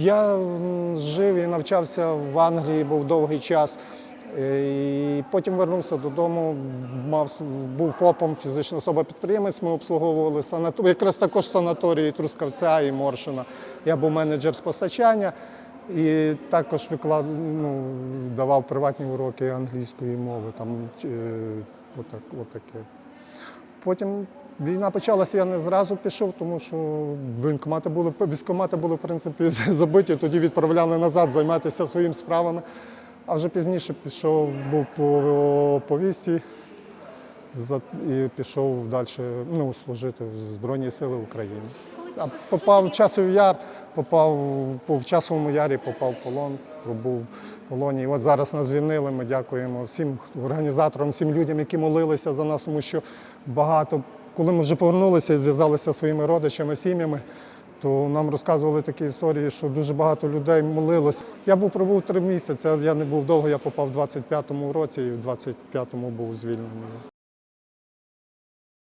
Я жив і навчався в Англії, був довгий час. Е, І потім вернувся додому, мав, був ФОПом, фізична особа підприємець. Ми обслуговували санаторії, якраз також санаторії Трускавця і Моршина. Я був менеджер з постачання і також виклад, ну, давав приватні уроки англійської мови. Там, е, отак, отаке. Потім війна почалася, я не зразу пішов, тому що воєнкомати були, військкомати були, в принципі, забиті, тоді відправляли назад займатися своїми справами. А вже пізніше пішов, був по повісті і пішов далі ну, служити в Збройні Сили України. А попав в часів яр, попав в часовому ярі, попав в полон, пробув в полоні. І от зараз нас звільнили. Ми дякуємо всім організаторам, всім людям, які молилися за нас, тому що багато, коли ми вже повернулися і зв'язалися зі своїми родичами, сім'ями, то нам розказували такі історії, що дуже багато людей молилось. Я був пробув три місяці, я не був довго, я попав в 25-му році і в 25-му був звільнений.